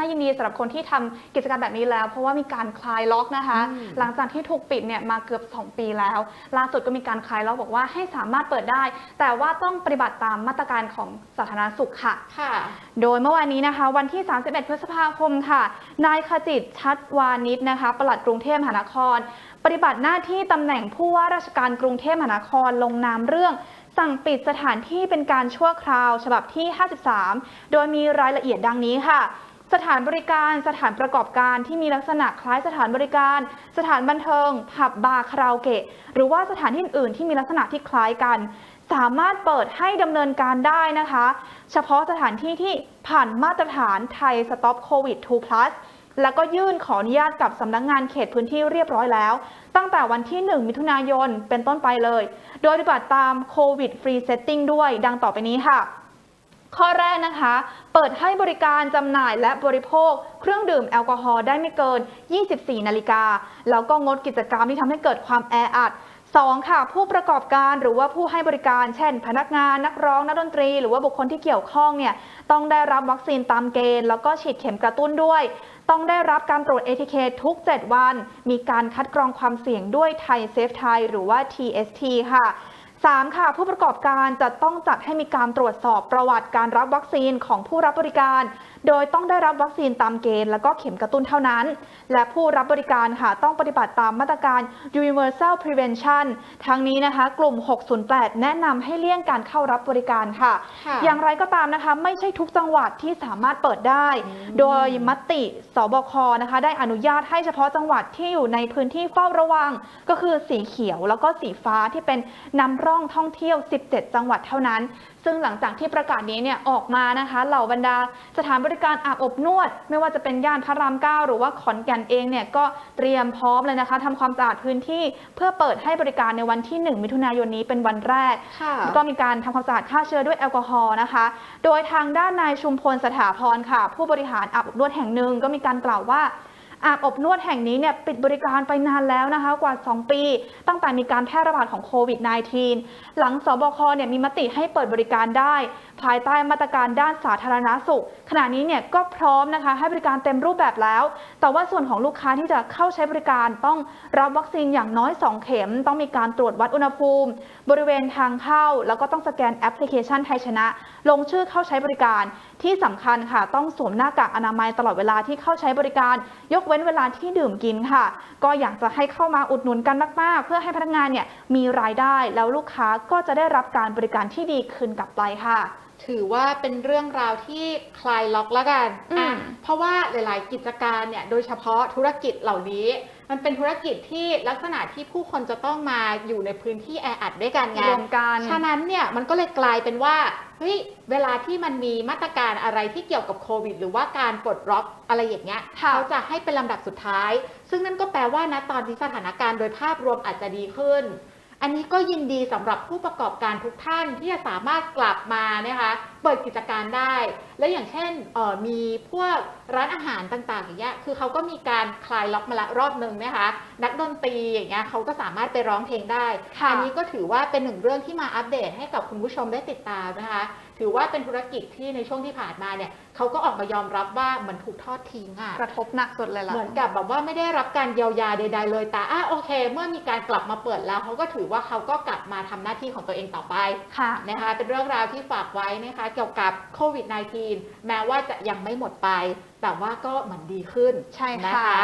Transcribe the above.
น่ายินดีสำหรับคนที่ทำกิจกรรมแบบนี้แล้ว เพราะว่ามีการคลายล็อกนะคะอืมหลังจากที่ถูกปิดเนี่ยมาเกือบ 2 ปีแล้ว ล่าสุดก็มีการคลายล็อกบอกว่าให้สามารถเปิดได้ แต่ว่าต้องปฏิบัติตามมาตรการของสาธารณสุขค่ะค่ะ โดยเมื่อวานนี้นะคะ วันที่ 31 พฤษภาคมค่ะ นายขจิตชัดวานิชนะคะปลัดกรุงเทพมหานคร ปฏิบัติหน้าที่ตำแหน่งผู้ว่าราชการกรุงเทพมหานครลงนามเรื่องสั่งปิดสถานที่เป็นการชั่วคราวฉบับที่ 53 โดยมีรายละเอียดดังนี้ค่ะ สถานบริการสถานประกอบการที่มีลักษณะคล้ายสถานบริการ สถานบันเทิง ผับบาร์คาราโอเกะ หรือว่าสถานที่อื่นที่มีลักษณะที่คล้ายกัน สามารถเปิดให้ดำเนินการได้นะคะ เฉพาะสถานที่ที่ผ่านมาตรฐานไทยสต็อปโควิด2 plus แล้วก็ยื่นขออนุญาตกับสำนักงงานเขตพื้นที่เรียบร้อยแล้ว ตั้งแต่วันที่ 1 มิถุนายนเป็นต้นไปเลย โดยปฏิบัติตามโควิดฟรีเซตติ้งด้วยดังต่อไปนี้ค่ะ ข้อแรกนะคะ เปิดให้บริการจำหน่ายและบริโภค เครื่องดื่มแอลกอฮอล์ได้ไม่เกิน 24 นาฬิกา แล้วก็งดกิจกรรมที่ทำให้เกิดความแออัด 2. ค่ะ ผู้ประกอบการหรือว่าผู้ให้บริการ เช่น พนักงานนักร้องนักดนตรี หรือว่าบุคคลที่เกี่ยวข้องเนี่ยต้องได้รับวัคซีนตามเกณฑ์ แล้วก็ฉีดเข็มกระตุ้นด้วย ต้องได้รับการตรวจ ATK ทุก 7 วัน มีการคัดกรองความเสี่ยงด้วยไทยเซฟไทยหรือว่า TST ค่ะ 3. ค่ะผู้ประกอบการจะต้องจัดให้มีการตรวจสอบประวัติการรับวัคซีนของผู้รับบริการ โดยต้องได้รับวัคซีนตามเกณฑ์ แล้วก็เข็มกระตุ้นเท่านั้น และผู้รับบริการค่ะต้องปฏิบัติตามมาตรการ Universal Prevention ทั้งนี้นะคะกลุ่ม 608 แนะนำให้เลี่ยงการเข้ารับบริการค่ะค่ะ อย่างไรก็ตามนะคะไม่ใช่ทุกจังหวัดที่สามารถเปิดได้ โดยมติสบคนะคะได้อนุญาตให้เฉพาะจังหวัดที่อยู่ในพื้นที่เฝ้าระวัง ก็คือสีเขียวแล้วก็สีฟ้าที่เป็นนำร่องท่องเที่ยว 17 จังหวัดเท่านั้น ซึ่งหลังจากที่ประกาศนี้เนี่ยออกมานะคะเหล่าบรรดาสถานบริการอาบอบนวด ไม่ว่าจะเป็นย่านพระรามเก้าหรือว่าขอนแก่นเองเนี่ยก็เตรียมพร้อมเลยนะคะทำความสะอาดพื้นที่เพื่อเปิดให้บริการในวันที่ 1 มิถุนายนนี้เป็นวันแรกค่ะก็มีการทำความสะอาดฆ่าเชื้อด้วยแอลกอฮอล์นะคะ โดยทางด้านนายชุมพลสถาพรค่ะ ผู้บริหารอาบอบนวดแห่งหนึ่งก็มีการกล่าวว่า อาบอบนวดแห่งนี้เนี่ยปิดบริการไปนานแล้วนะคะกว่า 2 ปี ตั้งแต่มีการแพร่ระบาดของโควิด -19 หลังสบคเนี่ยมีมติให้เปิดบริการได้ ภายใต้มาตรการด้านสาธารณาสุข ขณะนี้เนี่ยก็พร้อมนะคะให้บริการเต็มรูปแบบแล้ว แต่ว่าส่วนของลูกค้าที่จะเข้าใช้บริการต้องรับวัคซีนอย่างน้อย 2 เข็ม ต้องมีการตรวจวัดอุณหภูมิ บริเวณทางเข้า แล้วก็ต้องสแกนแอปพลิเคชันไทยชนะ ลงชื่อเข้าใช้บริการที่สำคัญค่ะ ต้องสวมหน้ากากอนามัยตลอดเวลาที่เข้าใช้บริการยกเว้นเวลาที่ดื่มกินค่ะ ก็อยากจะให้เข้ามาอุดหนุนกันมาก ๆ เพื่อให้พนักงานเนี่ยมีรายได้แล้วลูกค้าก็จะได้รับการบริการที่ดีคืนกลับไปค่ะ ถือว่าเป็นเรื่องราวที่คลายล็อกแล้วกันอืมอะเพราะว่าหลาย ๆ กิจการเนี่ยโดยเฉพาะธุรกิจเหล่านี้ มันเป็นธุรกิจที่ลักษณะที่ผู้คนจะต้องมาอยู่ในพื้นที่แออัดด้วยกันไงรวมกันฉะนั้นเนี่ยมันก็เลยกลายเป็นว่าเฮ้ยเวลาที่มันมีมาตรการอะไรที่เกี่ยวกับโควิด หรือว่าการปลดล็อกอะไรอย่างเงี้ยค่ะเขาจะให้เป็นลำดับสุดท้าย ซึ่งนั่นก็แปลว่านะตอนนี้สถานการณ์โดยภาพรวมอาจจะดีขึ้น อันนี้ก็ยินดีสำหรับผู้ประกอบการทุกท่านที่จะสามารถกลับมานะคะเปิดกิจการได้ และอย่างเช่นเอ่อมีพวกร้านอาหารต่างๆอย่างเงี้ยคือเขาก็มีการคลายล็อกมาละรอบหนึ่งนะคะ นักดนตรีอย่างเงี้ยเขาก็สามารถไปร้องเพลงได้ค่ะอันี้ก็ถือว่าเป็นหนึ่งเรื่องที่มาอัปเดตให้กับคุณผู้ชมได้ติดตามนะคะ ถือว่าเป็นธุรกิจที่ในช่วงที่ผ่านมาเนี่ยเขาก็ออกมายอมรับว่าเหมือนถูกทอดทิ้งอะกระทบหนักสุดเลยล่ะเหมือนกับแบบว่าไม่ได้รับการเยียวยาใด ๆ เลยแต่อะโอเค เมื่อมีการกลับมาเปิดแล้วเขาก็ถือว่าเขาก็กลับมาทำหน้าที่ของตัวเองต่อไปค่ะนะคะเป็นเรื่องราวที่ฝากไว้นะคะเกี่ยวกับโควิด -19 แม้ว่าจะยังไม่หมดไป แต่ว่าก็เหมือนดีขึ้นใช่นะค่ะคะ